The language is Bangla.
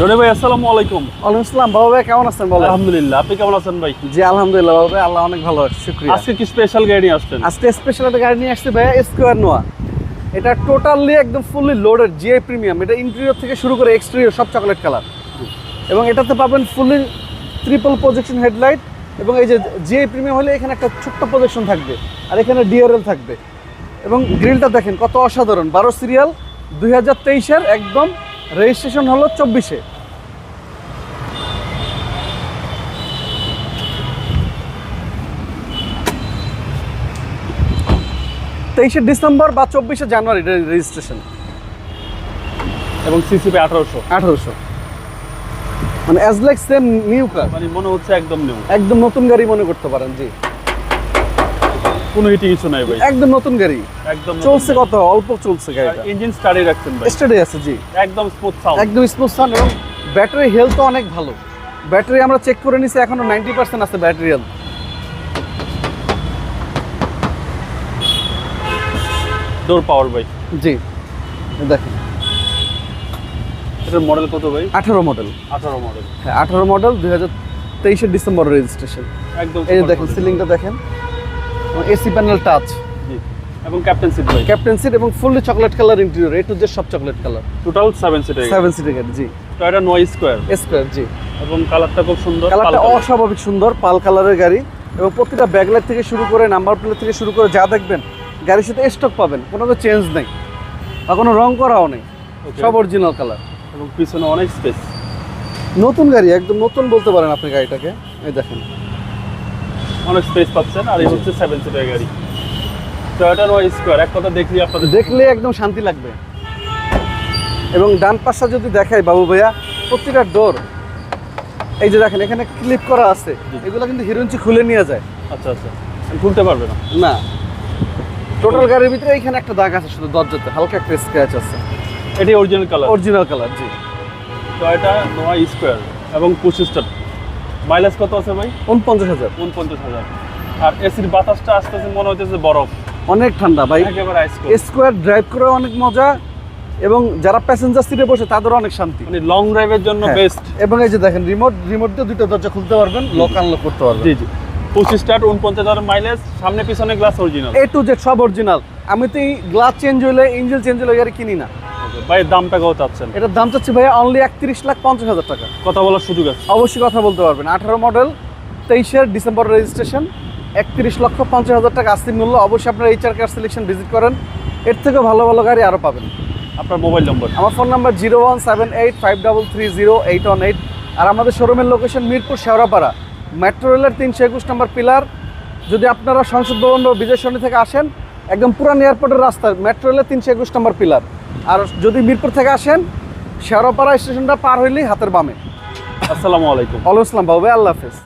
রনি ভাই আসসালামু আলাইকুম। ওয়ালাইকুম আসসালাম। বাবা ভাই কেমন আছেন বলেন? আলহামদুলিল্লাহ আপনি কেমন আছেন ভাই? জি আলহামদুলিল্লাহ। বাবা ভাই আল্লাহ অনেক ভালো আছে শুক্রিয়া। আজকে কি স্পেশাল গাড়ি নিয়ে আসছেন? আজকে স্পেশাল একটা গাড়ি নিয়ে আসছে স্কোয়ার নোয়া এটা টোটালি একদম ফুললি লোডেড জিআই প্রিমিয়াম এটা ইন্টেরিয়র থেকে শুরু করে এক্সটেরিয়র সব চকলেট কালার এবং এটাতে পাবেন ফুললি ট্রিপল প্রজেকশন হেডলাইট এবং এই যে জিআই প্রিমিয়াম হলে এখানে একটা ছোট্ট প্রজেকশন থাকবে আর এখানে ডিআরএল থাকবে। এবং গ্রিলটা দেখেন কত অসাধারণ। বারো সিরিয়াল দুই হাজার তেইশের একদম রেজিস্ট্রেশন হলো চব্বিশে। তেইশে ডিসেম্বর বা চব্বিশে জানুয়ারি রেজিস্ট্রেশন। এবং সিসিপি আঠারোশো। আঠারোশো। মানে as like same new car মানে মনে হচ্ছে একদম নিউ একদম নতুন গাড়ি মনে করতে পারেন জি। কোনো হিটি কিছু নাই ভাই। একদম নতুন গাড়ি। একদম চলছে কত? অল্প চলছে গাড়িটা। ইঞ্জিন স্টার্টে রাখছেন ভাই। স্টাডি আছে জি। একদম স্মুথ সাউন্ড একদম স্মুথ সাউন্ড এবং ব্যাটারি হেলথ অনেক ভালো। ব্যাটারি আমরা চেক করে নিছি এখনও নাইনটি পার্সেন্ট আছে ব্যাটারি হেলথ ডোর পাওয়ার ভাই। জি। দেখেন। এটার মডেল কত ভাই? আঠারো মডেল আঠারো মডেল হ্যাঁ আঠারো মডেল দুই হাজার তেইশের ডিসেম্বর রেজিস্ট্রেশন একদম এই দেখেন সিলিংটা দেখেন। এসি প্যানেল টাচ জি। এবং ক্যাপ্টেন সিট ক্যাপ্টেন সিট এবং fully chocolate colour interior A to Z সব চকলেট কালার টোটাল সেভেন সিটের সেভেন সিটের গাড়ি জি। টয়টা নয় স্কোয়ার স্কোয়ার জি। এবং কালারটা খুব সুন্দর কালারটা অস্বাভাবিক সুন্দর পাল কালারের গাড়ি। এবং প্রতিটা ব্যাকলাইট থেকে শুরু করে নাম্বার প্লেট থেকে শুরু করে যা দেখবেন গাড়ির সাথে স্টক পাবেন কোনো তো চেঞ্জ নেই। বা কোনো রং করাও নেই। সব অরিজিনাল কালার এবং পিছনে অনেক স্পেস নতুন গাড়ি একদম নতুন বলতে পারেন আপনি গাড়িটাকে। এই দেখেন। অনেক স্পেস পাচ্ছেন আর এই হচ্ছে সেভেন সিটের গাড়ি। টয়টা নয় স্কোয়ার এক কথা দেখলি আপনাদের দেখলে একদম শান্তি লাগবে। এবং ডান পাশটা যদি দেখাই বাবু ভাইয়া প্রতিটা ডোর এই যে দেখেন এখানে ক্লিপ করা আছে। এগুলো কিন্তু হিরোইনচি খুলে নিয়ে যায়। আচ্ছা আচ্ছা। খুলতে পারবে না। না। টোটাল গাড়ির ভিতরে এইখানে একটা দাগ আছে শুধু দরজাতে হালকা একটা স্ক্র্যাচ আছে। এটি অরিজিনাল কালার অরিজিনাল কালার জি। টয়টা নোয়া স্কোয়ার এবং পঁচিশটা মাইলেজ কত আছে ভাই? উনপঞ্চাশ হাজার। উনপঞ্চাশ হাজার। আর এসির বাতাসটা আসতেছে মনে হইতেছে বরফ। অনেক ঠান্ডা ভাই। স্কোয়ার ড্রাইভ করে অনেক মজা এবং যারা প্যাসেঞ্জার সিটে বসে তাদেরও অনেক শান্তি। মানে লং ড্রাইভের জন্য হ্যাঁ। বেস্ট এবং এই যে দেখেন রিমোট রিমোট দিয়ে দুটো দরজা খুলতে পারবেন লক আনলক করতে পারবেন। জি জি। পঁচিশ স্টার্ট উনপঞ্চাশ হাজার মাইলেজ সামনে পিছনে glass original A to Z সব অরিজিনাল আমি তো এই গ্লাস চেঞ্জ হইলে ইঞ্জিন চেঞ্জ হইলে গাড়ি কিনি না। ভাই দামটা কত চাচ্ছেন? এটার দাম চাচ্ছি ভাই অনলি একত্রিশ লাখ পঞ্চাশ হাজার টাকা। কথা বলার সুযোগ আছে। অবশ্যই কথা বলতে পারবেন। আঠারো মডেল তেইশের ডিসেম্বর রেজিস্ট্রেশন একত্রিশ লক্ষ পঞ্চাশ হাজার টাকা আস্তির মূল্য। অবশ্যই আপনারা এইচআর কার সিলেকশন ভিজিট করেন। এর থেকে ভালো ভালো গাড়ি আরও পাবেন। আপনার মোবাইল নম্বর আমার phone number zero one seven eight five double three zero eight one eight. আর আমাদের শোরুমের লোকেশন মিরপুর শেওড়াপাড়া। মেট্রো রেলের তিনশো একুশ নম্বর পিলার যদি আপনারা সংসদ ভবন বা বিজয় সরণি থেকে আসেন একদম পুরান এয়ারপোর্টের রাস্তা মেট্রো রেলের তিনশো একুশ নম্বর পিলার আর যদি মিরপুর থেকে আসেন শেরোপাড়া স্টেশনটা পার হইলেই হাতের বামে। আসসালামু আলাইকুম। আলাইকুম আসসালাম বাবু আল্লাহ হাফেজ।